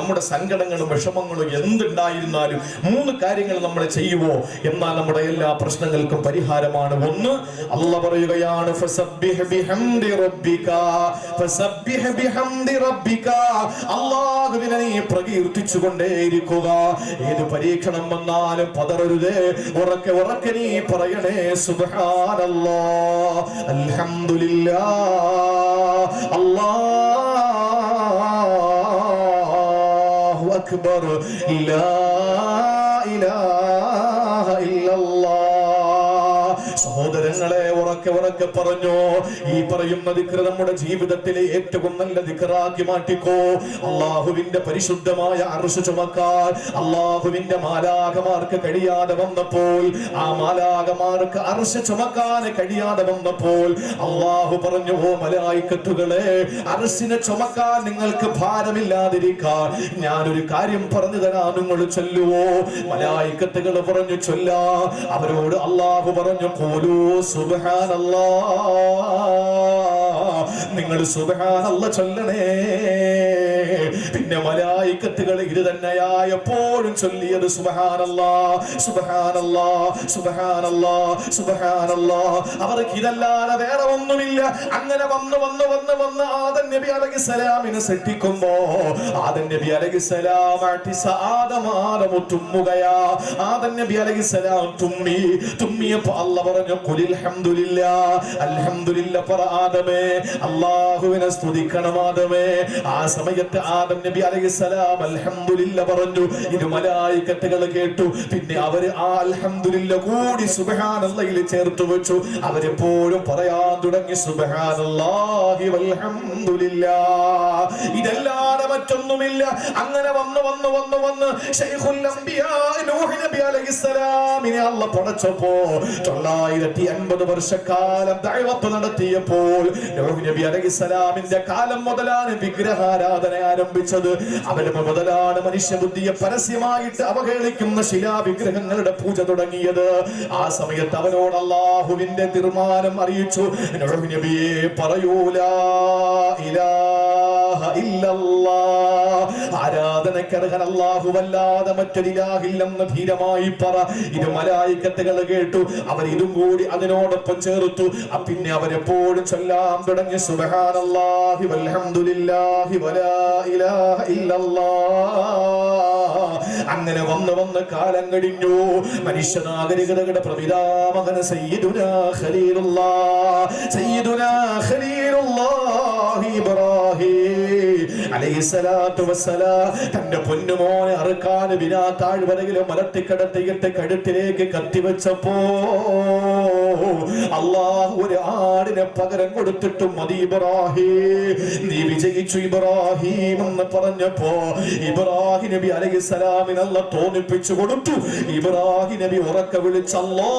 നമ്മുടെ സങ്കടങ്ങളും വിഷമങ്ങളും എന്തുണ്ടായിരുന്നാലും മൂന്ന് കാര്യങ്ങൾ നമ്മൾ ചെയ്യുവോ? എന്നാൽ നമ്മുടെ എല്ലാ പ്രശ്നങ്ങൾക്കും പരിഹാരമാണ്. ഒന്ന് അല്ല പറയുകയാണ് ഫസബ്ബിഹ് ബിഹംദി റബ്ബിക ഫസബ്ബിഹ് ബിഹംദി റബ്ബിക. അല്ലാഹുവിനെ നീ പ്രകീർത്തിച്ചു ഏത് പരീക്ഷണം വന്നാലും പതറരുത്. ഉറക്കെ ഉറക്കെ നീ പറയണേ സുഖാനല്ലോ അൽഹംദുലില്ലാ. അല്ലാഹു അക്ബർ ലാ ഇലാഹ സഹോദരങ്ങളെ ഉറക്കെ ഉറക്കെ പറഞ്ഞു. ഈ പറയുന്ന ദിക്ര നമ്മുടെ ജീവിതത്തിലെ ഏറ്റവും നല്ല ദിക്റാക്കി മാറ്റിക്കോ. അള്ളാഹുവിന്റെ പരിശുദ്ധമായ അർശ ചുമക്കാൻ അള്ളാഹുവിന്റെ മാലാകമാർക്ക് കഴിയാതെ വന്നപ്പോൾ ആ മാലാകമാർക്ക് അർശ ചുമക്കാൻ കഴിയാതെ വന്നപ്പോൾ അള്ളാഹു പറഞ്ഞു ഓ മലായിക്കത്തുകളെ അർശിനെ ചുമക്കാൻ നിങ്ങൾക്ക് ഭാരമില്ലാതിരിക്കാൻ ഞാനൊരു കാര്യം പറഞ്ഞു തരാം. നിങ്ങൾ ചൊല്ലുവോ? മലായിക്കത്തുകൾ പറഞ്ഞു ചൊല്ലാ. അവരോട് അള്ളാഹു പറഞ്ഞു പോലൂ സുബാനല്ലാ നിങ്ങൾ സുബാനല്ല ചൊല്ലണേ. പിന്നെ മലായിക്കത്തുകൾ ഇത് തന്നെയായപ്പോഴും ചൊല്ലിയത് സുബഹാനല്ലാ സുബഹാനല്ലാ സുബഹാനല്ലാ സുബഹാനല്ലാ അവർക്ക് ഇതല്ലാതെ വേറെ ഒന്നുമില്ല. അങ്ങനെ വന്ന് വന്ന് വന്ന് വന്ന് ആദൻ നബി അലൈഹി സലാമിനെ സെട്ടിക്കുമ്പോ ആദൻ നബി അലൈഹി സലാം ആദമാദമു തുമ്മുകയാ. ആദൻ നബി അലൈഹി സലാം തുമ്മി തുമ്മിയപ്പോ അല്ല പറഞ്ഞു കുലിൽ ഹംദുലില്ലാ അൽഹംദുലില്ല ആദമേ അള്ളാഹുവിനെ സ്തുതിക്കണം ആദമേ. ആ സമയത്ത് ആദം നബി അലൈഹി സലാം അൽഹംദുലില്ല പറഞ്ഞു ഇത് മലായിക്കത്തുകൾ കേട്ടു. പിന്നെ അവർ ആ അൽഹംദുലില്ല കൂടി സുബഹാനല്ലയിൽ ചേർത്ത് വെച്ചു. അവരെപ്പോഴും പറയാൻ തുടങ്ങി സുബ്ഹാനല്ലാഹി വൽഹംദുലില്ല. ഇതല്ലാതെ മറ്റൊന്നുമില്ല. അങ്ങനെ വന്ന് വന്ന് വന്ന് വന്ന് ശൈഖുൽ അംബിയാ നൂഹ് നബി അലൈഹി സലാമിനെ അല്ലാഹ് പടച്ചപ്പോ തൊള്ളായിരത്തി അൻപത് വർഷക്കാലം ദൈവത്ത് നടത്തിയപ്പോൾ നബി അലൈഹി സലാമിന്റെ കാലം മുതലാണ് വിഗ്രഹാരാധന ആരംഭിച്ചത്. അവർ മുതലാണ് മനുഷ്യബുദ്ധിയെ പരസ്യമായിട്ട് അവഹേളിക്കുന്ന ശിലാവിഗ്രഹങ്ങളുടെ പൂജ തുടങ്ങിയത്. ആ സമയത്ത് അവനോട് അള്ളാഹുവിന്റെ തീർമാനം അറിയിച്ചു. നബിയെ പറയൂല ഇലാഹ ഇല്ലല്ലാഹ്. അള്ളാഹു വല്ലാതെ മറ്റൊരിലാഹില്ലെന്ന് ധീരമായി പറ. ഇത് മലായിക്കത്തുകൾ കേട്ടു. അവർ ഇതും കൂടി അതിനോടൊപ്പം ചേർത്തു. പിന്നെ അവരെപ്പോഴും ചൊല്ലാൻ തുടങ്ങി. സുബ്ഹാനല്ലാഹി വൽഹംദുലില്ലാഹി വലാ ഇലാഹ ഇല്ലല്ലാഹ്. അങ്ങനെ വന്ന് വന്ന് കാലം കഴിഞ്ഞു. മനുഷ്യ നാഗരികതകളുടെ പ്രപിതാമകന് സയ്യിദുനാ ഖലീലുല്ലാ സയ്യിദുനാ ഖലീലുല്ലാഹി ഇബ്രാഹിം. അലൈഹിസ്സലാത്തു വസ്സലാം തന്റെ പൊന്നുമോനെ അറുക്കാൻ ബിനാ താഴ്വരയിലും മലർത്തിക്കടത്തിയിട്ട് കഴുത്തിലേക്ക് കത്തിവെച്ചപ്പോ അള്ളാഹു ഒരു ആടിനെ പകരം കൊടുത്തിട്ടും മതി ഇബ്രാഹിം. നീ വിജയിച്ചു ഇബ്രാഹിം എന്ന് പറഞ്ഞപ്പോ ഇബ്രാഹിം നബി അലൈഹിസ്സലാമിന് അല്ല തോന്നിപ്പിച്ചു കൊടുത്തു. ഇബ്രാഹിം നബി ഉറക്ക വിളിച്ചല്ലോ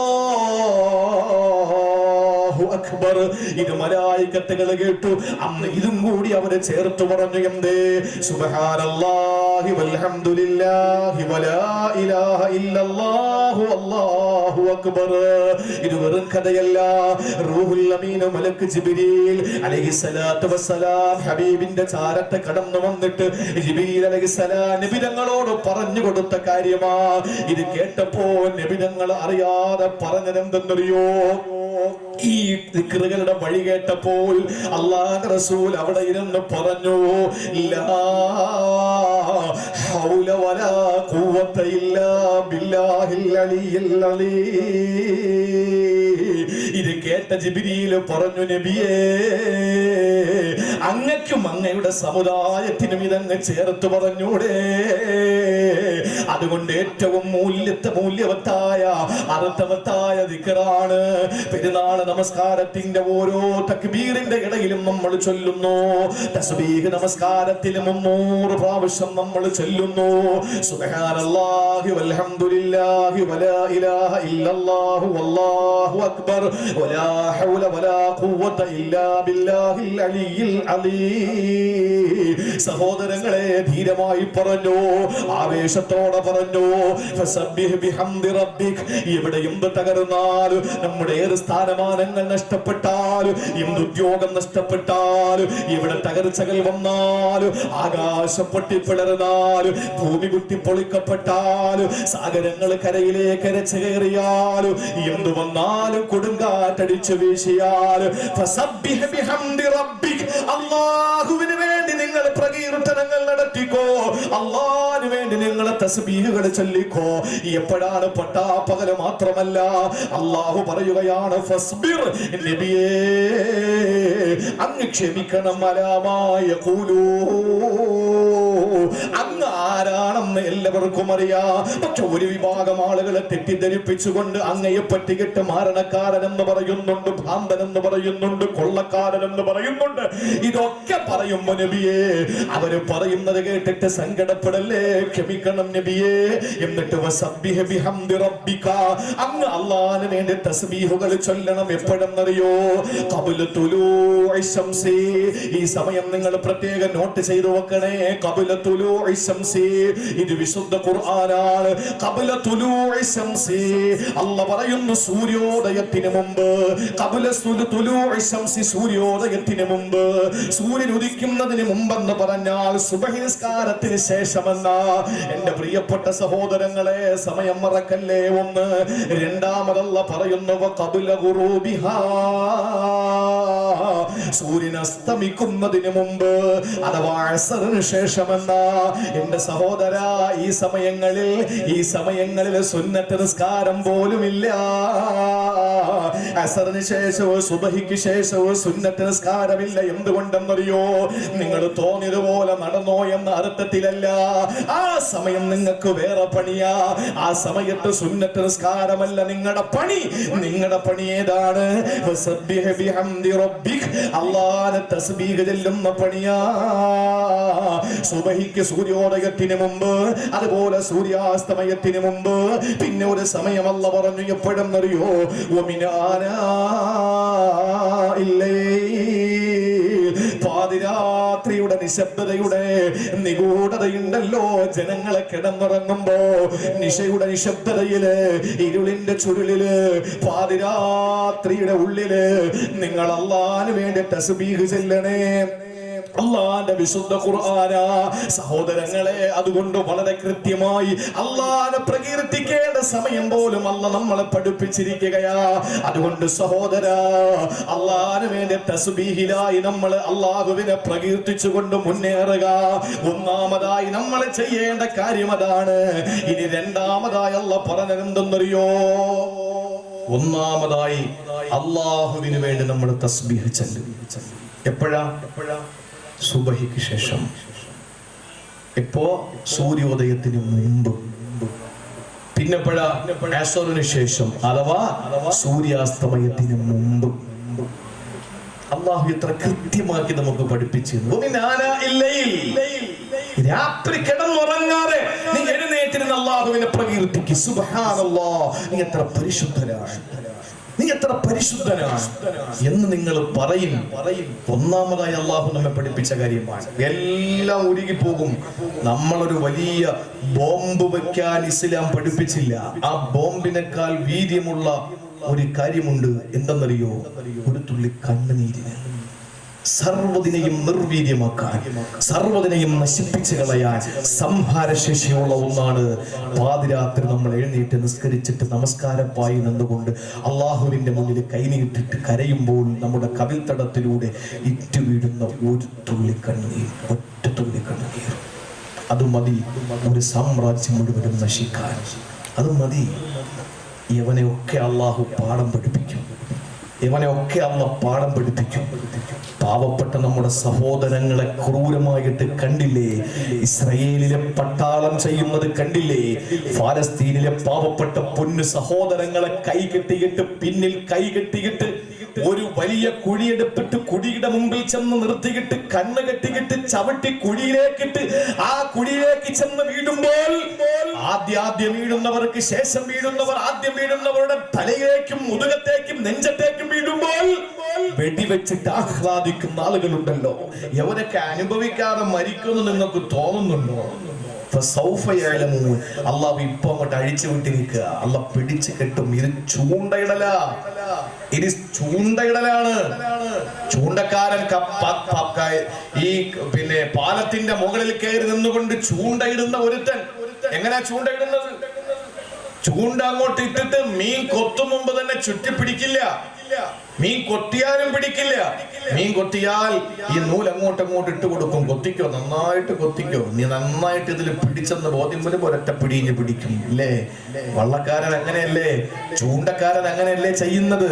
അക്ബർ. ഇത് മലായിക്കത്തുകൾ കേട്ടു. അന്ന് ഇതും കൂടി അവർ ചേർത്ത് പറഞ്ഞു. എന്തേ? സുബ്ഹാനല്ലാഹി വൽഹംദുലില്ലാഹി വലാ ഇലാഹ ഇല്ലല്ലാഹു അല്ലാഹു അക്ബർ. ഇത് വെറും കഥയല്ല. റൂഹുൽ അമീൻ മലക്ക് ജിബ്രീൽ അലൈഹിസ്സലാത്തു വസ്സലാം ഹബീബിന്റെ ചാരത്ത് കടന്നു വന്നിട്ട് ജിബ്രീൽ അലൈഹിസ്സലാം നബിതങ്ങളോട് പറഞ്ഞു കൊടുത്ത കാര്യമാ. ഇത് കേട്ടപ്പോ നബിതങ്ങൾ അറിയാതെ പറഞ്ഞതെന്തെന്നറിയോ? ഈ ദിക്റുകളുടെ വഴി കേട്ടപ്പോൾ അള്ളാഹ് റസൂൽ അവിടെ ഇരുന്ന് പറഞ്ഞു ഇല്ലാ കേട്ട ജിബിരിയിൽ പറഞ്ഞു നബിയേ അങ്ങക്കും അങ്ങയുടെ സമുദായത്തിനും ഇതങ്ങ് ചേർത്ത് പറഞ്ഞൂടെ. അതുകൊണ്ട് ഏറ്റവും മൂല്യത്തെ മൂല്യവത്തായ അർത്ഥവത്തായ ദിക്കറാണ്. പെരുന്നാൾ നമസ്കാരത്തിന്റെ ഓരോ തക്ബീറിന്റെ ഇടയിലും നമ്മൾ ചൊല്ലുന്നു. തസ്ബീഹ് നമസ്കാരത്തിലും മുന്നൂറ് പ്രാവശ്യം നമ്മൾ ചൊല്ലുന്നു. സുബ്ഹാനല്ലാഹി വൽഹംദുലില്ലാഹി വലാ ഇലാഹ ഇല്ലല്ലാഹു വല്ലാഹു അക്ബർ വലാ ഹൗല വലാ ഖുവത ഇല്ലാ ബില്ലാഹിൽ അലിയിൽ അലീ. സഹോദരങ്ങളെ ധീരമായി പറഞ്ഞു ആവേശത്തോടെ പറഞ്ഞു. ഇവിടെ എന്ത് തകർന്നാൽ നമ്മുടെ ഏത് സ്ഥാനമാനങ്ങൾ നഷ്ടപ്പെട്ടാൽ എന്ത് ഉദ്യോഗം നഷ്ടപ്പെട്ടാൽ ഇവിടെ തകർച്ചകൾ വന്നാൽ ആകാശം പൊട്ടിപ്പിളർന്നാൽ ഭൂമി കുത്തിപ്പൊളിക്കപ്പെട്ടാലും സാഗരങ്ങൾ കരയിലേക്ക് അരച്ചു കയറിയാൽ എന്തു വന്നാലും കൊടുങ്കാറ്റടിച്ചു വീശിയാലും വീശിയാൽ അള്ളാഹുവിന് വേണ്ടി നിങ്ങൾ പ്രകീർത്തനങ്ങൾ നടത്തിക്കോ അള്ളാഹിന് വേണ്ടി നിങ്ങൾ തസ്ബീഹുകൾ ചൊല്ലിക്കോ. എപ്പോഴാണ് പട്ടാപ്പകൽ മാത്രമല്ല അള്ളാഹു പറയുകയാണ് ഫസ്ബിർ നബിയേ അങ്ങ് ക്ഷമിക്കണം അലാമായ കൂലൂ അങ്ങ് ആരാണെന്ന് എല്ലാവർക്കും അറിയാം. പക്ഷെ ഒരു വിഭാഗം ആളുകളെ തെറ്റിദ്ധരിപ്പിച്ചുകൊണ്ട് അങ്ങയെ പറ്റിക്കിട്ട് മാരണക്കാരൻ എന്ന് പറയുന്നുണ്ട് ഭ്രാന്തൻ എന്ന് പറയുന്നുണ്ട് കൊള്ളക്കാരൻ എന്ന് പറയുന്നുണ്ട്. ഇതൊക്കെ പറയുമ്പോ നബിയേ അവർ പറയുന്നത് കേട്ടിട്ട് സങ്കടപ്പെടല്ലേ? ക്ഷമിക്കണം നബിയേ. എന്നിട്ട് അങ്ങ് അള്ളാന് വേണ്ടി തസ്ബീഹുകൾ ചൊല്ലണം എപ്പോഴെന്നറിയോ? ഖബല തുലൂഇ ശംസി. ഈ സമയം നിങ്ങൾ പ്രത്യേകം നോട്ട് ചെയ്തു വെക്കണേ. ഖബല തുലൂ ഇത് വിശുദ്ധ ഖുർആനാണ്. ഖബല തുലൂഇ ശംസി. അല്ല പറയുന്നു സൂര്യോദയത്തിന് മുമ്പ്. സുലു- തുലൂഇ ശംസി സൂര്യോദയത്തിന് മുമ്പ്. സൂര്യൻ ഉദിക്കുന്നതിന് മുമ്പെന്ന് പറഞ്ഞാൽ സുബഹി നിസ്കാരത്തിന് ശേഷമെന്ന. എന്റെ പ്രിയപ്പെട്ട സഹോദരങ്ങളെ സമയം മറക്കല്ലേ? ഒന്ന് രണ്ടാമതല്ല പറയുന്നവ കപില ഗുറൂബിഹാ. സൂര്യൻ അസ്തമിക്കുന്നതിന് മുമ്പ് അഥവാ അസറിന് ശേഷമെന്ന എന്റെ സഹോദര ഈ സമയങ്ങളിൽ ഈ സമയങ്ങളിൽ സുന്നത്ത് നിസ്കാരം പോലുമില്ല. അസറിന് ശേഷവും സുബഹിക്ക് ശേഷവും സുന്നത്ത് നിസ്കാരമില്ല. എന്തുകൊണ്ടെന്നറിയോ? നിങ്ങൾ തോന്നിയതുപോലെ നടന്നോ എന്ന അർത്ഥത്തിലല്ല. ആ സമയം നിങ്ങൾക്ക് വേറെ പണിയാ. ആ സമയത്ത് സുന്നത്ത് നിസ്കാരമല്ല നിങ്ങളുടെ പണി. നിങ്ങളുടെ പണി ഏതാണ്? അല്ലാഹുവിനെ തസ്ബീഹ് ചെല്ലുന്ന പണിയാ. സുബഹിക്ക് സൂര്യോദയത്തിന് മുമ്പ് അതുപോലെ സൂര്യാസ്തമയത്തിന് മുമ്പ് പിന്നെ ഒരു സമയമല്ല പറഞ്ഞു എപ്പോഴും അറിയോ ഇല്ലേ? നിശബ്ദതയുടെ നിഗൂഢതയുണ്ടല്ലോ. ജനങ്ങളെ കിടന്നുറങ്ങുമ്പോ നിശയുടെ നിശബ്ദതയിൽ ഇരുളിന്റെ ചുരുളിൽ പാതിരാത്രിയുടെ ഉള്ളിൽ നിങ്ങൾ അള്ളാന് വേണ്ടി തസ്ബീഹ് ചെല്ലണേ. അള്ളാന്റെ വിശുദ്ധ ഖുർആന. സഹോദരങ്ങളെ അതുകൊണ്ട് വളരെ കൃത്യമായി അള്ളാനെ പ്രകീർത്തിക്കേണ്ട സമയം പോലും അല്ല നമ്മളെ പഠിപ്പിച്ചിരിക്കുകയാ. അതുകൊണ്ട് സഹോദര അള്ളാന് വേണ്ടി തസ്ബീഹിലായി നമ്മൾ അള്ളാഹുവിനെ പ്രകീർത്തിച്ചുകൊണ്ട് മുന്നേറുക. ഒന്നാമതായി നമ്മൾ ചെയ്യേണ്ട കാര്യം അതാണ്. ഇനി രണ്ടാമതായി അല്ല പറഞ്ഞതെന്തെന്നറിയോ? ഒന്നാമതായി അള്ളാഹുവിന് വേണ്ടി നമ്മൾ തസ്ബീഹ് ചെല്ലും എപ്പോഴാ എപ്പോഴാ? സുബഹിക്ക് ശേഷം. ഇപ്പോ സൂര്യോദയത്തിന് മുമ്പ്. പിന്നെപ്പോഴാ അസറിന് ശേഷം. അഥവാ സൂര്യാസ്തമയത്തിന് മുമ്പ്. അള്ളാഹു എത്ര കൃത്യമാക്കി നമുക്ക് പഠിപ്പിച്ചിരുന്നു. രാത്രി കിടന്നുറങ്ങാതെ നീ എഴുന്നേറ്റിരുന്ന അള്ളാഹുവിനെ പ്രകീർത്തിക്ക്. സുബഹാനല്ലോ നീ എത്ര പരിശുദ്ധനാണ്. നീ എത്ര പരിശുദ്ധനാണ് എന്ന് നിങ്ങൾ പറയും. പറയും ഒന്നാമതായി അള്ളാഹു നമ്മെ പഠിപ്പിച്ച കാര്യമാണ്. എല്ലാം ഉരുകി പോകും നമ്മളൊരു വലിയ ബോംബ് വെക്കാൻ ഇസ്ലാം പഠിപ്പിച്ചില്ല. ആ ബോംബിനേക്കാൾ വീര്യമുള്ള ഒരു കാര്യമുണ്ട്. എന്തെന്നറിയോ? ഒരു തുള്ളി കണ്ണുനീരിന്. സർവതിനെയും നിർവീര്യമാക്കാൻ സർവതിനെയും നശിപ്പിച്ചു കളയാൻ സംഹാരശേഷിയുള്ള ഒന്നാണ്. പാതിരാത്രി നമ്മൾ എഴുന്നേറ്റ് നിസ്കരിച്ചിട്ട് നമസ്കാരപ്പായി നിന്നുകൊണ്ട് അള്ളാഹുവിന്റെ മുന്നിൽ കൈനീട്ടിട്ട് കരയുമ്പോൾ നമ്മുടെ കവിൽത്തടത്തിലൂടെ ഇറ്റു വീഴുന്ന ഒരു തുള്ളി കണ്ണീർ ഒറ്റ തുള്ളി കണ്ണീർ. അത് മതി ഒരു സാമ്രാജ്യം മുഴുവനും നശിക്കാൻ. അത് മതി. ഇവനെയൊക്കെ അള്ളാഹു പാഠം പഠിപ്പിക്കും. ഇവനെയൊക്കെ അള്ള പാഠം പഠിപ്പിക്കും. പാവപ്പെട്ട നമ്മുടെ സഹോദരങ്ങളെ ക്രൂരമായിട്ട് കണ്ടില്ലേ? ഇസ്രയേലിലെ പട്ടാളം ചെയ്യുന്നത് കണ്ടില്ലേ? ഫലസ്തീനിലെ പാവപ്പെട്ട പൊന്നു സഹോദരങ്ങളെ കൈകെട്ടിയിട്ട് പിന്നിൽ കൈകെട്ടിയിട്ട് ഒരു വലിയ കുഴിയെടുത്തിട്ട് കുഴിയുടെ മുമ്പിൽ ചെന്ന് നിർത്തിയിട്ട് കണ്ണ് കെട്ടിയിട്ട് ചവിട്ടി കുഴിയിലേക്കിട്ട് ആ കുഴിയിലേക്ക് ചെന്ന് വീഴുമ്പോൾ ആദ്യ ആദ്യം വീഴുന്നവർക്ക് ശേഷം വീഴുന്നവർ ആദ്യം വീഴുന്നവരുടെ തലയിലേക്കും മുതുകത്തേക്കും നെഞ്ചത്തേക്കും വീഴുമ്പോൾ വെടിവെച്ചിട്ട് ആഹ്ലാദിക്കുന്ന ആളുകളുണ്ടല്ലോ. എവരൊക്കെ അനുഭവിക്കാതെ മരിക്കുന്നു നിങ്ങൾക്ക് തോന്നുന്നുണ്ടോ? അള്ളാഹ് ഇപ്പൊ അങ്ങോട്ട് അഴിച്ചു വിട്ടിരിക്കുക അല്ല പിടിച്ചു കെട്ടും. ഇത് ചൂണ്ടയിടല. ഇത് ചൂണ്ടയിടലാണ്. ചൂണ്ടക്കാരൻ ഈ പിന്നെ പാലത്തിന്റെ മുകളിൽ കയറി നിന്നുകൊണ്ട് ചൂണ്ടയിടുന്ന ഒരുത്തൻ. എങ്ങനെയാ ചൂണ്ടയിടുന്നത്? ചൂണ്ട അങ്ങോട്ട് ഇട്ടിട്ട് മീൻ കൊത്തും മുമ്പ് തന്നെ ചുറ്റി പിടിക്കില്ല മീൻ കൊത്തിയാലും പിടിക്കില്ല. മീൻ കൊത്തിയാൽ ഈ നൂൽ അങ്ങോട്ട് അങ്ങോട്ട് ഇട്ട് കൊടുക്കും. കൊത്തിക്കോ നന്നായിട്ട് കൊത്തിക്കോ. നീ നന്നായിട്ട് ഇതിൽ പിടിച്ചെന്ന് ബോധ്യം വരും ഒരൊറ്റ പിടിഞ്ഞ് പിടിക്കും. അല്ലേ വള്ളക്കാരൻ അങ്ങനെയല്ലേ? ചൂണ്ടക്കാരൻ അങ്ങനെയല്ലേ ചെയ്യുന്നത്?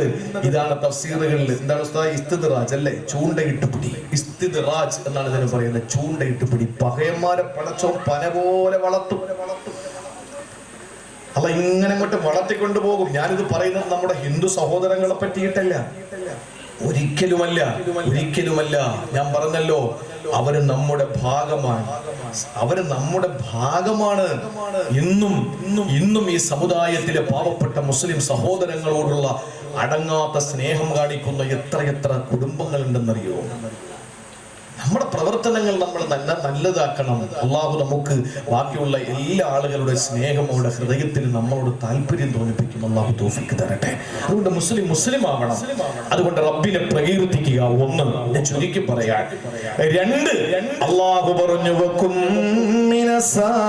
ഇതാണ് തഫ്സീറുകളിൽ എന്താണ് ഇസ്തിദ്റാജ് അല്ലേ? ചൂണ്ടയിട്ട് പിടി. ഇസ്തിദ്റാജ് എന്നാണ് ഇതിന് പറയുന്നത്. ചൂണ്ടയിട്ട് പിടി. പകയന്മാരെ പടച്ചോ പന പോലെ വളർത്തും. അല്ല ഇങ്ങനെ അങ്ങോട്ട് വളർത്തിക്കൊണ്ടു പോകും. ഞാനിത് പറയുന്നത് നമ്മുടെ ഹിന്ദു സഹോദരങ്ങളെ പറ്റിയിട്ടല്ല. ഒരിക്കലുമല്ല ഒരിക്കലുമല്ല. ഞാൻ പറഞ്ഞല്ലോ അവർ നമ്മുടെ ഭാഗമാണ്. അവർ നമ്മുടെ ഭാഗമാണ്. ഇന്നും ഇന്നും ഇന്നും ഈ സമുദായത്തിലെ പാവപ്പെട്ട മുസ്ലിം സഹോദരങ്ങളോടുള്ള അടങ്ങാത്ത സ്നേഹം കാണിക്കുന്ന എത്രയെത്ര കുടുംബങ്ങളുണ്ടെന്നറിയോ? നമ്മുടെ പ്രവർത്തനങ്ങൾ നമ്മൾ നല്ല നല്ലതാക്കണം. അള്ളാഹു നമുക്ക് ബാക്കിയുള്ള എല്ലാ ആളുകളുടെ സ്നേഹമോടെ ഹൃദയത്തിന് നമ്മളോട് താല്പര്യം തോന്നിപ്പിക്കും. അള്ളാഹു തോഫിക്ക് തരട്ടെ. അതുകൊണ്ട് മുസ്ലിം മുസ്ലിം ആവണം അതുകൊണ്ട് റബ്ബിനെ പ്രകീർത്തിക്കുക. ഒന്ന് ഞാൻ ചുരുക്കി പറയാൻ രണ്ട് അള്ളാഹു പറഞ്ഞു വെക്കും മിനസാജിദീൻ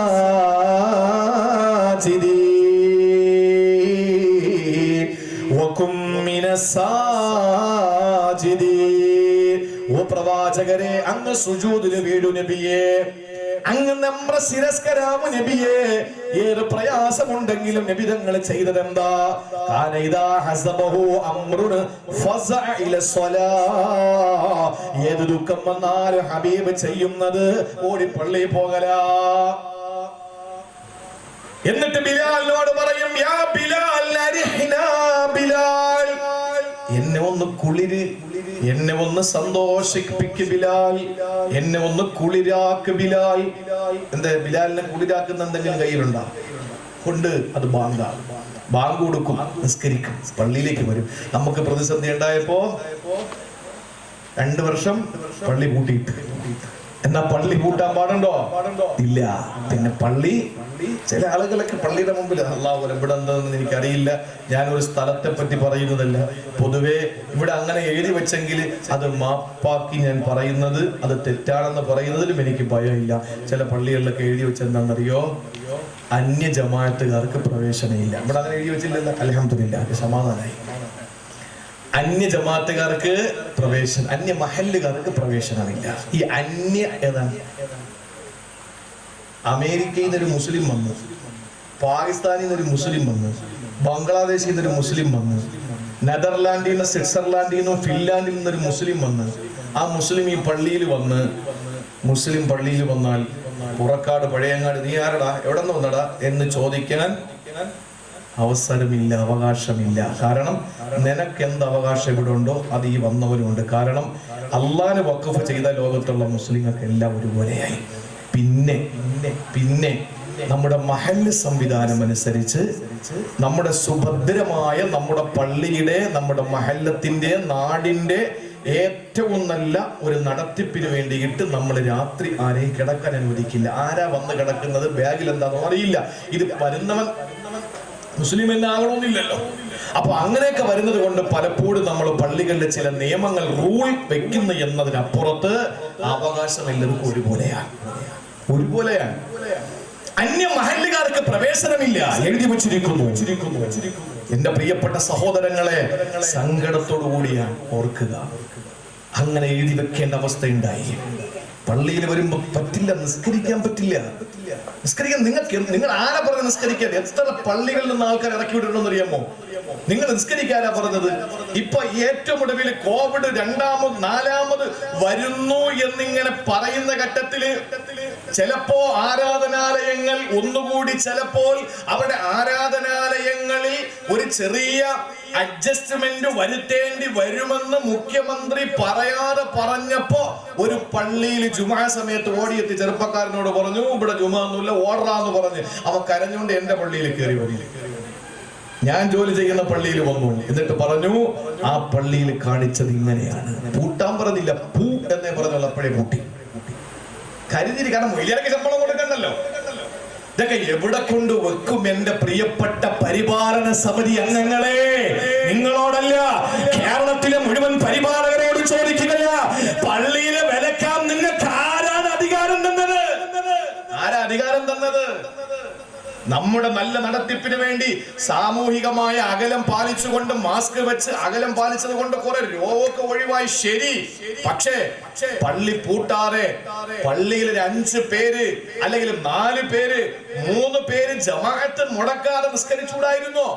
പ്രവാചകരെ അങ്ങ് സുജൂദിന് വീടു നബിയേ. അങ്ങ് നമ്മുടെ ശിരസ്കരാമ നബിയേ. ഏത് പ്രയാസമുണ്ടെങ്കിലും നബി തങ്ങൾ ചെയ്തതെന്താ? ഏത് ദുഃഖം വന്നാലും ഹബീബ് ചെയ്യുന്നത് ഓടി പള്ളി പോകലാ. എന്നിട്ട് ബിലാലിനോട് പറയും യാ ബിലാൽ ബിലാൽ. എന്നെ ഒന്ന് കുളിര് എന്നെ ഒന്ന് സന്തോഷിപ്പിക്ക് ബിലാൽ. എന്നെ ഒന്ന് കുളിരാക്ക് ബിലാൽ. എന്താ ബിലാലിനെ കുളിരാക്കുന്ന എന്തെങ്കിലും കയ്യിലുണ്ടോ? കൊണ്ട് അത് ബാങ്കാണ് ബാങ്ക് കൊടുക്കും നിസ്കരിക്കും പള്ളിയിലേക്ക് വരും. നമുക്ക് പ്രതിസന്ധി ഉണ്ടായപ്പോ രണ്ടു വർഷം പള്ളി പൂട്ടിയിട്ട്. എന്നാ പള്ളി പൂട്ടാൻ പാടുണ്ടോ? ഇല്ല. പിന്നെ പള്ളി ചില ആളുകളൊക്കെ പള്ളിയുടെ മുമ്പിൽ അള്ളാഹു ഇവിടെ എന്താണെന്ന് എനിക്കറിയില്ല. ഞാനൊരു സ്ഥലത്തെ പറ്റി പറയുന്നതല്ല. പൊതുവെ ഇവിടെ അങ്ങനെ എഴുതി വെച്ചെങ്കിൽ അത് മാപ്പാക്കി ഞാൻ പറയുന്നത് അത് തെറ്റാണെന്ന് പറയുന്നതിലും എനിക്ക് ഭയമില്ല. ചില പള്ളികളിലൊക്കെ എഴുതി വെച്ചെന്താണെന്നറിയോ അന്യ ജമാഅത്തുകാർക്ക് പ്രവേശനമില്ല. ഇവിടെ അങ്ങനെ എഴുതി വെച്ചില്ലല്ലോ. അലഹമില്ല സമാധാനമായി അന്യ ജമാഅത്തുകാർക്ക് പ്രവേശനം അന്യ മഹല്ലുകാർക്ക് പ്രവേശനമില്ല. ഈ അന്യ ഏതാണ്? അമേരിക്കയിൽ നിന്നൊരു മുസ്ലിം വന്നു. പാകിസ്ഥാനിൽ നിന്നൊരു മുസ്ലിം വന്നു. ബംഗ്ലാദേശിൽ നിന്നൊരു മുസ്ലിം വന്നു. നെതർലാൻഡിൽ നിന്ന് സ്വിറ്റ്സർലാൻഡിൽ നിന്നും ഫിൻലാൻഡിൽ നിന്നൊരു മുസ്ലിം വന്ന്. ആ മുസ്ലിം ഈ പള്ളിയിൽ വന്ന്. മുസ്ലിം പള്ളിയിൽ വന്നാൽ പുറക്കാട് പഴയങ്ങാട് നീ ആരടാ? എവിടെ നിന്ന് വന്നടാ? എന്ന് ചോദിക്കാൻ അവസരമില്ല അവകാശമില്ല. കാരണം നിനക്ക് എന്ത് അവകാശം ഇവിടെ ഉണ്ടോ? അത് ഈ വന്നവനുണ്ട്. കാരണം അള്ളാന് വക്കഫ് ചെയ്ത ലോകത്തുള്ള മുസ്ലിങ്ങൾക്ക് എല്ലാം ഒരുപോലെയായി. പിന്നെ പിന്നെ നമ്മുടെ മഹല്ല് സംവിധാനം അനുസരിച്ച് നമ്മുടെ സുഭദ്രമായ നമ്മുടെ പള്ളിയുടെ നമ്മുടെ മഹല്ലത്തിന്റെ നാടിന്റെ ഏറ്റവും നല്ല ഒരു നടത്തിപ്പിന് വേണ്ടിയിട്ട് നമ്മൾ രാത്രി ആരെയും കിടക്കാൻ അനുവദിക്കില്ല. ആരാ വന്ന് കിടക്കുന്നത്? ബാഗിൽ എന്താണെന്ന് അറിയില്ല. ഇത് വരുന്നവൻ മുസ്ലിം എന്നാകണമെന്നില്ലല്ലോ അപ്പൊ അങ്ങനെയൊക്കെ വരുന്നത് കൊണ്ട് പലപ്പോഴും നമ്മൾ പള്ളികളിലെ ചില നിയമങ്ങൾ റൂൾ വെക്കുന്നു എന്നതിനപ്പുറത്ത് അവകാശം എല്ലാവർക്കും ഒരുപോലെയാണ് ഒരുപോലെയാണ്. അന്യ മഹല്ലുകാർക്ക് പ്രവേശനമില്ല. എഴുതി വച്ചിരിക്കുന്നു. എന്റെ പ്രിയപ്പെട്ട സഹോദരങ്ങളെ സങ്കടത്തോടു കൂടിയാണ് ഓർക്കുക. അങ്ങനെ എഴുതി വെക്കേണ്ട അവസ്ഥ അവസ്ഥയുണ്ടായി. പള്ളിയിൽ വരുമ്പോ പറ്റില്ല നിസ്കരിക്കാൻ പറ്റില്ല. നിസ്കരിക്കാൻ നിങ്ങൾക്ക് നിങ്ങൾ ആരാ പറഞ്ഞ നിസ്കരിക്കാൻ എത്ര പള്ളികളിൽ നിന്ന് ആൾക്കാർ ഇറക്കി വിടണമെന്ന് അറിയാമോ? നിങ്ങൾ നിസ്കരിക്കാനാ പറഞ്ഞത്? ഇപ്പൊ ഏറ്റവും ഒടുവിൽ കോവിഡ് രണ്ടാമത് നാലാമത് വരുന്നു എന്നിങ്ങനെ പറയുന്ന ഘട്ടത്തിൽ ചിലപ്പോ ആരാധനാലയങ്ങൾ ഒന്നുകൂടി ചിലപ്പോൾ അവിടെ ആരാധനാലയങ്ങളിൽ ഒരു ചെറിയ അഡ്ജസ്റ്റ്മെന്റ് വരുത്തേണ്ടി വരുമെന്ന് മുഖ്യമന്ത്രി പറയാതെ പറഞ്ഞപ്പോ ഒരു പള്ളിയിൽ ജുമാ സമയത്ത് ഓടിയെത്തി ചെറുപ്പക്കാരനോട് പറഞ്ഞു ഇവിടെ ജുമാ ഒന്നുമില്ല ഓടാന്ന് പറഞ്ഞ് അവൻ കരഞ്ഞുകൊണ്ട് എന്റെ പള്ളിയിൽ കയറി വന്നു. ഞാൻ ജോലി ചെയ്യുന്ന പള്ളിയിൽ വന്നു. എന്നിട്ട് പറഞ്ഞു ആ പള്ളിയിൽ കാണിച്ചത് ഇങ്ങനെയാണ്. പൂട്ടാൻ പറഞ്ഞില്ല പൂ എന്നേ പറഞ്ഞുള്ള അപ്പോഴേ പൂട്ടി. കരുതിരി കാരണം മൊയ്യാർക്ക് ശമ്പളം കൊടുക്കണ്ടല്ലോ. ഇതൊക്കെ എവിടെ കൊണ്ട് വെക്കും എന്റെ പ്രിയപ്പെട്ട പരിപാലന സമിതി അംഗങ്ങളെ? നിങ്ങളോടല്ല കേരളത്തിലെ മുഴുവൻ പരിപാലകരോട് ചോദിക്കുന്നില്ല പള്ളിയിലെ നമ്മുടെ നല്ല നടത്തിപ്പിന് വേണ്ടി സാമൂഹികമായ അകലം പാലിച്ചുകൊണ്ട് മാസ്ക് വെച്ച് അകലം പാലിച്ചത് കൊണ്ട് കുറെ രോഗമൊക്കെ ഒഴിവായി. ശരി. പക്ഷേ പള്ളി പൂട്ടാതെ പള്ളിയിൽ ഒരു അഞ്ച് പേര് അല്ലെങ്കിൽ നാല് പേര് മൂന്ന് പേര് ജമാഅത്ത് മുടക്കാതെ നിസ്കരിച്ചുകൂടായിരുന്നോ?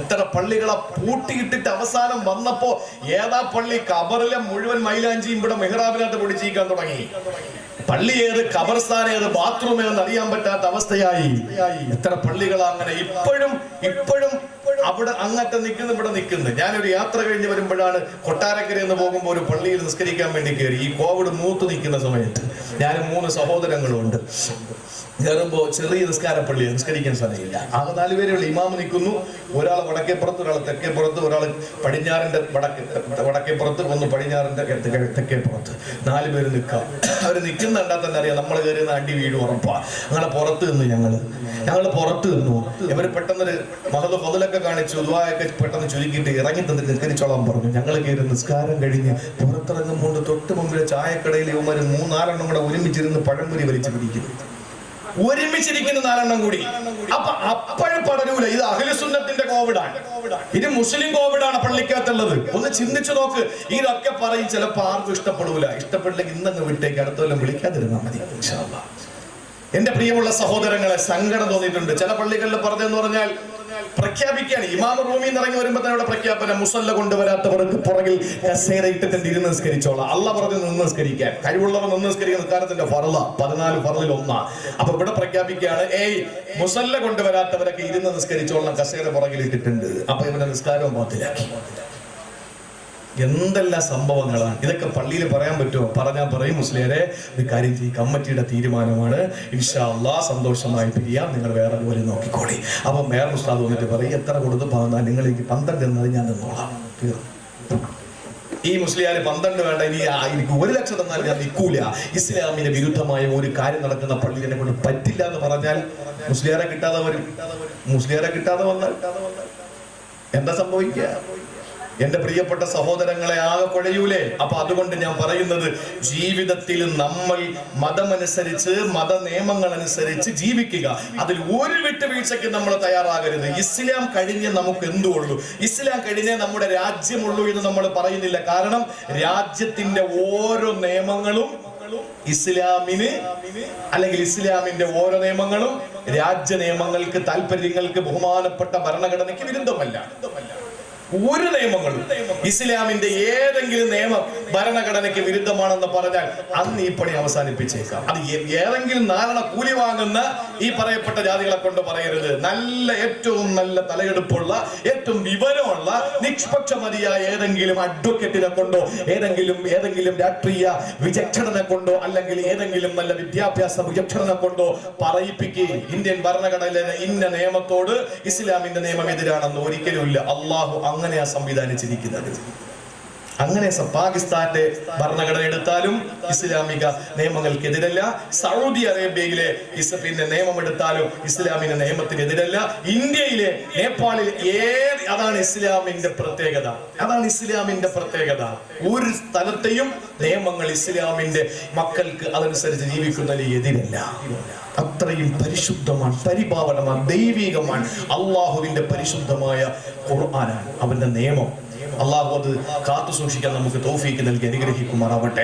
എത്ര പള്ളികളെ പൂട്ടിയിട്ടിട്ട് അവസാനം വന്നപ്പോ ഏതാ പള്ളി? കബറിലെ മുഴുവൻ മൈലാഞ്ചിയും ഇവിടെ മെഹ്റാബിനകത്ത് പൊടിച്ചിരിക്കാൻ തുടങ്ങി. പള്ളി ഏത് കബർസ്ഥാൻ ഏത് ബാത്റൂം ഏതെന്ന് അറിയാൻ പറ്റാത്ത അവസ്ഥയായി. എത്ര പള്ളികൾ അങ്ങനെ ഇപ്പോഴും ഇപ്പോഴും അവിടെ അങ്ങറ്റം നിൽക്കുന്നു ഇവിടെ നിൽക്കുന്നു. ഞാനൊരു യാത്ര കഴിഞ്ഞ് വരുമ്പോഴാണ് കൊട്ടാരക്കര എന്ന് പോകുമ്പോൾ ഒരു പള്ളിയിൽ നിസ്കരിക്കാൻ വേണ്ടി കയറി. ഈ കോവിഡ് മൂത്ത് നിൽക്കുന്ന സമയത്ത് ഞാൻ മൂന്ന് സഹോദരങ്ങളും കയറുമ്പോ ചെറിയ നിസ്കാരപ്പള്ളി നിസ്കരിക്കാൻ സാധിക്കില്ല ആകെ നാല് പേരുള്ള ഇമാമ് നിൽക്കുന്നു. ഒരാൾ വടക്കേപ്പുറത്ത് ഒരാൾ തെക്കേപ്പുറത്ത് ഒരാൾ പടിഞ്ഞാറിന്റെ വടക്ക് വടക്കേപ്പുറത്ത് ഒന്ന് പടിഞ്ഞാറിന്റെ തെക്കേപ്പുറത്ത് നാല് പേര് നിൽക്കാം. അവർ നിൽക്കുന്ന കണ്ടാൽ തന്നെ അറിയാം? നമ്മൾ കയറിയുന്ന അടി വീട് ഉറപ്പാ. അങ്ങനെ പുറത്ത് നിന്നു ഞങ്ങൾ. ഞങ്ങൾ പുറത്ത് നിന്നു. ഇവർ പെട്ടെന്ന് മഹത് മുതലൊക്കെ കാണിച്ചു ദുബായൊക്കെ പെട്ടെന്ന് ചുരുക്കിയിട്ട് ഇറങ്ങി തന്നിട്ട് നിസ്കരിച്ചോളാൻ പറഞ്ഞു. ഞങ്ങൾ കയറി നിസ്കാരം കഴിഞ്ഞ് പുറത്തിറങ്ങുമ്പോൾ തൊട്ട് മുമ്പിലെ ചായക്കടയിൽ ഇവന്മാർ മൂന്നാലെണ്ണം കൂടെ ഒരുമിച്ചിരുന്ന് പഴംപൊരി വലിച്ചു പിടിക്കുന്നു ഒരുമിച്ചിരിക്കുന്ന നാലെണ്ണം കൂടി. അപ്പൊ അപ്പോഴും പടരൂല. ഇത് അഖിലസുന്നത്തിന്റെ കോവിഡാണ്. ഇത് മുസ്ലിം കോവിഡാണ് പള്ളിക്കകത്തുള്ളത്. ഒന്ന് ചിന്തിച്ചു നോക്ക്. ഇതൊക്കെ പറയും ചിലപ്പോ ആർക്കും ഇഷ്ടപ്പെടൂല. ഇഷ്ടപ്പെട്ടില്ലെങ്കിൽ ഇന്നങ്ങ് വിട്ടേക്ക്. അടുത്ത കൊല്ലം വിളിക്കാതിരുന്നാൽ മതി. എന്റെ പ്രിയമുള്ള സഹോദരങ്ങളെ സങ്കടം തോന്നിയിട്ടുണ്ട്. ചില പള്ളികളിൽ പറഞ്ഞെന്ന് പറഞ്ഞാൽ പ്രഖ്യാപിക്കുകയാണ്. ഇമാമ ഭൂമി ഇറങ്ങി വരുമ്പോൾ തന്നെ ഇവിടെ പ്രഖ്യാപനം മുസല്ല കൊണ്ടുവരാത്തവർക്ക് പുറകിൽ കസേര ഇട്ടിട്ട് ഇരുന്ന് നിസ്കരിച്ചോളാം. അല്ല പറഞ്ഞ് നിന്ന് നിസ്കരിക്കാൻ. കഴിവുള്ളവർ നിന്ന് നിസ്കരിക്കുന്ന നിസ്കാരത്തിന്റെ ഫറല പതിനാല് ഫറലിൽ ഒന്നാ. അപ്പൊ ഇവിടെ പ്രഖ്യാപിക്കുകയാണ് ഏയ് മുസല്ല കൊണ്ടുവരാത്തവരൊക്കെ ഇരുന്ന് നിസ്കരിച്ചോളാം കസേര പുറകിൽ ഇട്ടിട്ടുണ്ട്. അപ്പൊ ഇവന്റെ നിസ്കാരവും ബാത്തിലാക്കി എന്തെല്ലാം സംഭവങ്ങളാണ്? ഇതൊക്കെ പള്ളിയിൽ പറയാൻ പറ്റുമോ? പറഞ്ഞാൽ പറയും മുസ്ലിയരെ. ഒരു കാര്യം ചെയ്യും കമ്മിറ്റിയുടെ തീരുമാനമാണ്. ഇൻഷാ അള്ളാ സന്തോഷമായി പിരിയാം. നിങ്ങൾ വേറെ പോലെ നോക്കിക്കോളി. അപ്പം വേറെ ഉസ്താദ് വന്നിട്ട് പറയും എത്ര കൊടുത്ത് പറഞ്ഞാൽ നിങ്ങൾ എനിക്ക് പന്ത്രണ്ട് എന്നത് ഞാൻ നിന്നോളാം തീർന്നു. ഈ മുസ്ലിയാര് പന്ത്രണ്ട് വേണ്ട ഇനി എനിക്ക് ഒരു ലക്ഷം തന്നാൽ ഞാൻ നിൽക്കൂല. ഇസ്ലാമിന് വിരുദ്ധമായ ഒരു കാര്യം നടക്കുന്ന പള്ളി എന്നെ കൊണ്ട് പറ്റില്ല എന്ന് പറഞ്ഞാൽ മുസ്ലിയാരെ കിട്ടാതെ വരും. മുസ്ലിയാരെ കിട്ടാതെ വന്നാൽ എന്താ സംഭവിക്കുക? എന്റെ പ്രിയപ്പെട്ട സഹോദരങ്ങളെ ആകെ കുഴയൂലേ? അപ്പൊ അതുകൊണ്ട് ഞാൻ പറയുന്നത് ജീവിതത്തിൽ നമ്മൾ മതമനുസരിച്ച് മത നിയമങ്ങൾ അനുസരിച്ച് ജീവിക്കുക. അതിൽ ഒരു വിട്ടുവീഴ്ചയ്ക്ക് നമ്മൾ തയ്യാറാകരുത്. ഇസ്ലാം കഴിഞ്ഞ് നമുക്ക് എന്തുള്ളൂ? ഇസ്ലാം കഴിഞ്ഞേ നമ്മുടെ രാജ്യമുള്ളൂ എന്ന് നമ്മൾ പറയുന്നില്ല. കാരണം രാജ്യത്തിന്റെ ഓരോ നിയമങ്ങളും ഇസ്ലാമിന് അല്ലെങ്കിൽ ഇസ്ലാമിന്റെ ഓരോ നിയമങ്ങളും രാജ്യ നിയമങ്ങൾക്ക് താല്പര്യങ്ങൾക്ക് ബഹുമാനപ്പെട്ട ഭരണഘടനയ്ക്ക് വിരുദ്ധമല്ല. ഒരു നിയമങ്ങളും ഇസ്ലാമിന്റെ ഏതെങ്കിലും നിയമം ഭരണഘടനയ്ക്ക് വിരുദ്ധമാണെന്ന് പറഞ്ഞാൽ അന്ന് ഈ പണി അവസാനിപ്പിച്ചേക്കാം. അത് ഏതെങ്കിലും നാരണ കൂലി വാങ്ങുന്ന ഈ പറയപ്പെട്ട ജാതികളെ കൊണ്ട് പറയരുത്. നല്ല ഏറ്റവും നല്ല തലയെടുപ്പുള്ള ഏറ്റവും വിവരമുള്ള നിഷ്പക്ഷമതിയായ ഏതെങ്കിലും അഡ്വക്കേറ്റിനെ കൊണ്ടോ ഏതെങ്കിലും ഏതെങ്കിലും രാഷ്ട്രീയ വിചക്ഷണനെ കൊണ്ടോ അല്ലെങ്കിൽ ഏതെങ്കിലും നല്ല വിദ്യാഭ്യാസ വിചക്ഷണനെ കൊണ്ടോ പറയിപ്പിക്കുകയും ഇന്ത്യൻ ഭരണഘടനയിലെ ഇന്ന നിയമത്തോട് ഇസ്ലാമിന്റെ നിയമം എതിരാണെന്ന് ഒരിക്കലുമില്ല അള്ളാഹു അങ്ങനെയാ സംവിധാനിച്ചിരിക്കുന്നത്. അങ്ങനെ പാകിസ്ഥാന്റെ ഭരണഘടന എടുത്താലും ഇസ്ലാമിക നിയമങ്ങൾക്കെതിരല്ല. സൗദി അറേബ്യയിലെ ഇസഫിന്റെ നിയമം എടുത്താലും ഇസ്ലാമിന്റെ നിയമത്തിനെതിരല്ല. ഇന്ത്യയിലെ നേപ്പാളിൽ ഏത് അതാണ് ഇസ്ലാമിന്റെ പ്രത്യേകത. അതാണ് ഇസ്ലാമിന്റെ പ്രത്യേകത. ഒരു സ്ഥലത്തെയും നിയമങ്ങൾ ഇസ്ലാമിന്റെ മക്കൾക്ക് അതനുസരിച്ച് ജീവിക്കുന്നതിന് എതിരല്ല. അത്രയും പരിശുദ്ധമാണ് പരിപാവനമാണ് ദൈവികമാണ്. അള്ളാഹുവിന്റെ പരിശുദ്ധമായ ഖുർആനാണ് അവന്റെ നിയമം. അള്ളാഹു അത് കാത്തു സൂക്ഷിക്കാൻ നമുക്ക് തോഫീക്ക് നൽകി അനുഗ്രഹിക്കുമാറാവട്ടെ.